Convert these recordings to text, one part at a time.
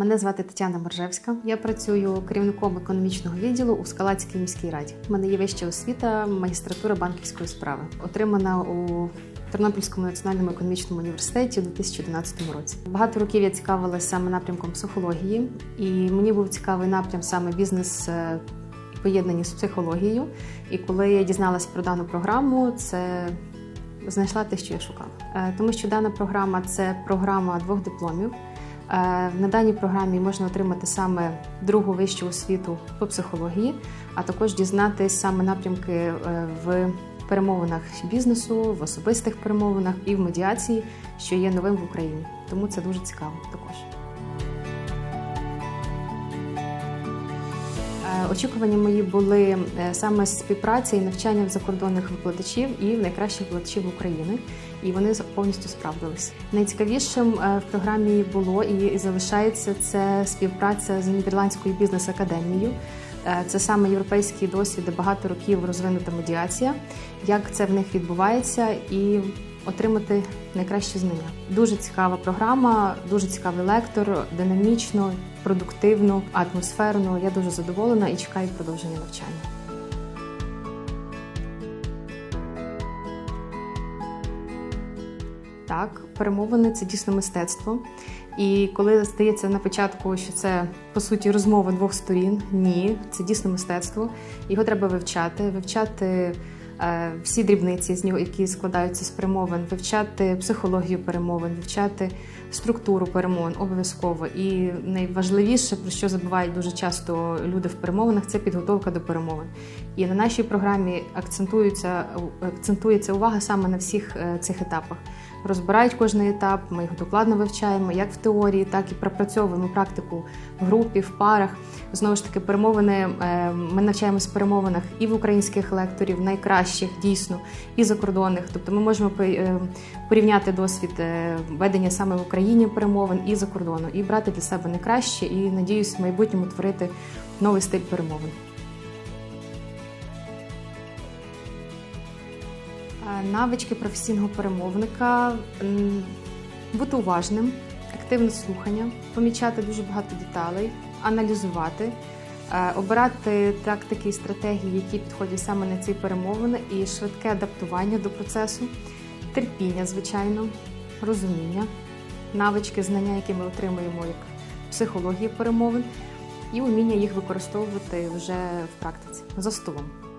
Мене звати Тетяна Боржевська. Я працюю керівником економічного відділу у Скалацькій міській раді. У мене є вища освіта, магістратура банківської справи, отримана у Тернопільському національному економічному університеті у 2011 році. Багато років я цікавилася саме напрямком психології, і мені був цікавий напрям саме бізнес. е, Поєднані з психологією, і коли я дізналась про дану програму, це знайшла те, що я шукала. Е, Тому що дана програма це програма двох дипломів. Е, На даній програмі можна отримати саме другу вищу освіту по психології, а також дізнатись саме напрямки е, в перемовинах бізнесу, в особистих перемовинах і в медіації, що є новим в Україні. Тому це дуже цікаво також. Очікування мої були е, саме співпраця і навчання закордонних викладачів і найкращих викладачів України, і вони повністю справдились. Найцікавішим е, в програмі було і залишається це співпраця з Нідерландською бізнес-академією. Е, Це саме європейський досвід, багато років розвинута медіація, як це в них відбувається, і отримати найкращі знання. Дуже цікава програма, дуже цікавий лектор, динамічно, продуктивно, атмосферно. Я дуже задоволена і чекаю продовження навчання. Так, перемовини це дійсно мистецтво. І коли здається на початку, що це по суті розмова двох сторін, ні, це дійсно мистецтво. Його треба вивчати, вивчати всі дрібниці, з нього, які складаються з перемовин, вивчати психологію перемовин, вивчати структуру перемовин обов'язково. І найважливіше, про що забувають дуже часто люди в перемовинах, це підготовка до перемовин. І на нашій програмі акцентується акцентується увага саме на всіх е, цих етапах. Розбирають кожний етап, ми їх докладно вивчаємо, як в теорії, так і пропрацьовуємо практику в групі, в парах. Знову ж таки, перемовини е, ми навчаємось в перемовинах і в українських лекторів, найкращих дійсно, і закордонних. Тобто ми можемо е, порівняти досвід е, ведення саме в Україні перемовин і за кордону, і брати для себе найкраще, і надіюсь, в майбутньому творити новий стиль перемовин. Навички професійного перемовника бути уважним, активне слухання, помічати дуже багато деталей, аналізувати, е, обирати тактики і стратегії, які підходять саме на ці перемовини, і швидке адаптування до процесу, терпіння, звичайно, розуміння, навички, знання, які ми отримуємо як психологія перемовин, і уміння їх використовувати вже в практиці за столом.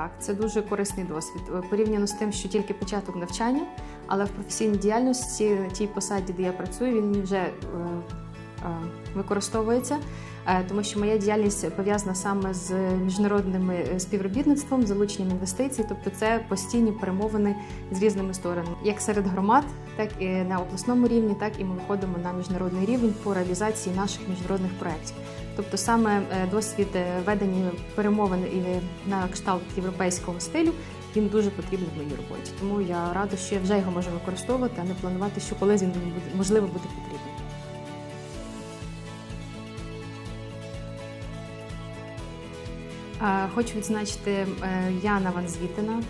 Так, це дуже корисний досвід Е, порівняно з тим, що тільки початок навчання, але в професійній діяльності на тій посаді, де я працюю, він вже е, е, використовується, е, тому що моя діяльність пов'язана саме з міжнародним е, співробітництвом, залученням інвестицій, тобто це постійні перемовини з різними сторонами, як серед громад, так і на обласному рівні, так і ми виходимо на міжнародний рівень по реалізації наших міжнародних проєктів. Тобто саме е, досвід е, ведення перемовин і на кшталт європейського стилю він дуже потрібний в моїй роботі. Тому я рада, що я вже його можу використовувати, а не планувати, що колись він можливо буде потрібен. Хочу відзначити е, Яна Ванзвітина.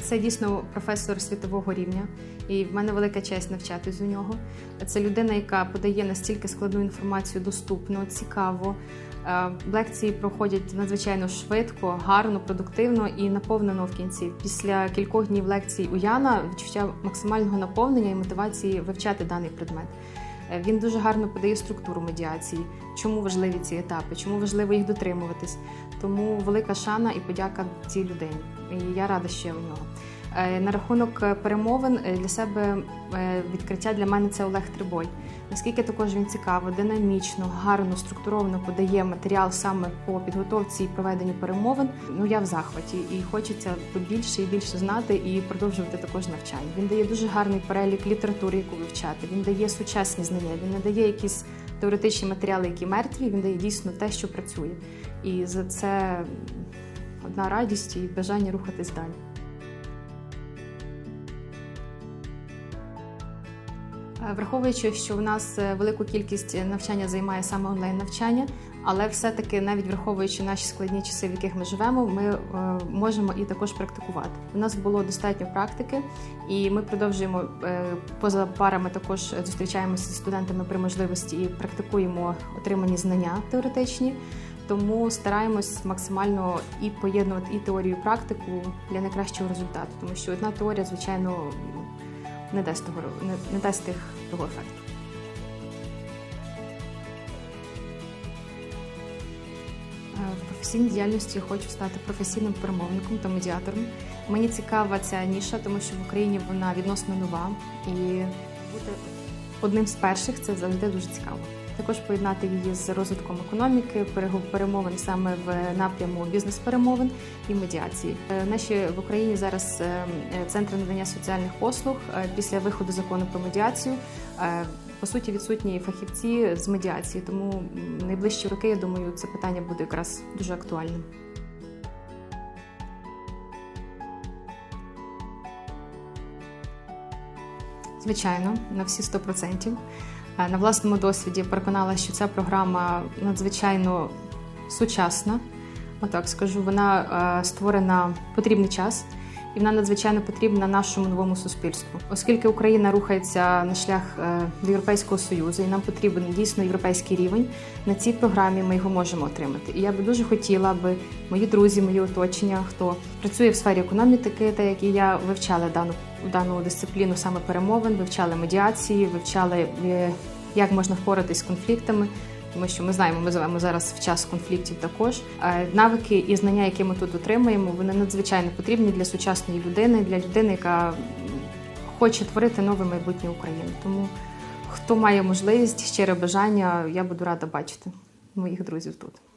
Це дійсно професор світового рівня, і в мене велика честь навчатись у нього. Це людина, яка подає настільки складну інформацію доступно, цікаво. Е, Лекції проходять надзвичайно швидко, гарно, продуктивно і наповнено в кінці. Після кількох днів лекцій у Яна відчуття максимального наповнення і мотивації вивчати даний предмет. Він дуже гарно подає структуру медіації, чому важливі ці етапи, чому важливо їх дотримуватись. Тому велика шана і подяка цій людині. І я рада, ще у нього. Е, На рахунок е, перемовин е, для себе відкриття для мене це Олег Трибой. Наскільки також він цікаво, динамічно, гарно, структуровано подає матеріал саме по підготовці і проведенню перемовин. Ну я в захваті і хочеться побільше і більше знати і продовжувати також навчання. Він дає дуже гарний перелік літератури, яку вивчати. Він дає сучасні знання. Він не дає якісь теоретичні матеріали, які мертві. Він дає дійсно те, що працює. І за це одна радість і бажання рухатись далі. Враховуючи, що в нас е, велику кількість навчання займає саме онлайн навчання, але все-таки навіть враховуючи наші складні часи, в яких ми живемо, ми е, можемо і також практикувати. У нас було достатньо практики, і ми продовжуємо е, поза парами також зустрічаємося зі студентами при можливості і практикуємо отримані знання теоретичні. Тому стараємось максимально і поєднувати і теорію, і практику для найкращого результату, тому що одна теорія, звичайно, не дасть того не, не дасть тих того ефекту. Е, В професійній діяльності хочу стати професійним перемовником та медіатором. Мені цікава ця ніша, тому що в Україні вона відносно нова, і бути одним з перших це завжди дуже цікаво. Також поєднати її з розвитком економіки, перемовин саме в напряму бізнес-перемовин і медіації. Е, Наші в Україні зараз е, е, центри надання соціальних послуг е, після виходу закону про медіацію. По суті, відсутні фахівці з медіації, тому найближчі роки, я думаю, це питання буде якраз дуже актуальним. Звичайно, на всі 100%. Е, На власному досвіді переконала, що ця програма надзвичайно сучасна. Отак скажу, вона е, створена потрібний час, і вона надзвичайно потрібна нашому новому суспільству, оскільки Україна рухається на шлях е, до Європейського союзу, і нам потрібен дійсно європейський рівень. На цій програмі ми його можемо отримати. І я би дуже хотіла, аби мої друзі, мої оточення, хто працює в сфері економіки, так як і я вивчали дану дану дисципліну саме перемовин, вивчали медіації, вивчали е, як можна впоратись з конфліктами. Тому що ми знаємо, ми живемо зараз в час конфліктів також. Навики і знання, які ми тут отримуємо, вони надзвичайно потрібні для сучасної людини, для людини, яка хоче творити нове майбутнє України. Тому хто має можливість, щире бажання, я буду рада бачити моїх друзів тут.